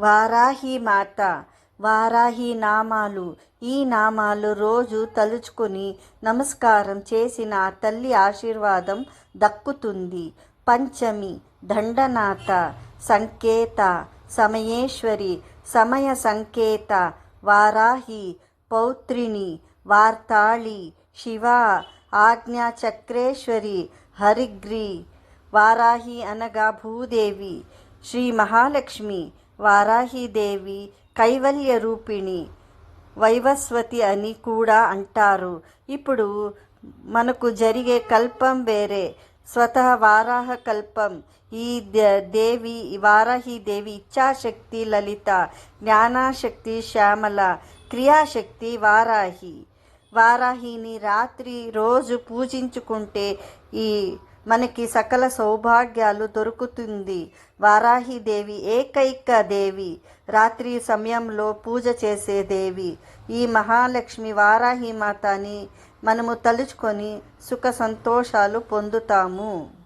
వారాహి మాత వారాహి నామాలు. ఈ నామాలు రోజు తలుచుకుని నమస్కారం చేసిన ఆ తల్లి ఆశీర్వాదం దక్కుతుంది. పంచమి దండనాథ సంకేత సమయేశ్వరి సమయ సంకేత వారాహి పౌత్రిని వార్తాళి శివ ఆజ్ఞాచక్రేశ్వరి హరిగ్రి వారాహి అనగా భూదేవి శ్రీ మహాలక్ష్మి వారాహిదేవి కైవల్య రూపిణి వైవస్వతి అని కూడా అంటారు. ఇప్పుడు మనకు జరిగే కల్పం వేరే. స్వతः వారాహ కల్పం. ఈ దేవి వారాహి దేవి ఇచ్ఛాశక్తి లలిత జ్ఞానాశక్తి శ్యామల క్రియాశక్తి వారాహి. వారాహిని రాత్రి రోజు పూజించుకుంటే ఈ మనకి సకల సౌభాగ్యాలు దొరుకుతుంది. వారాహిదేవి ఏకైక దేవి. రాత్రి సమయంలో పూజ చేసే దేవి. ఈ మహాలక్ష్మి వారాహి మాతని మనము తలుచుకొని సుఖ సంతోషాలు పొందుతాము.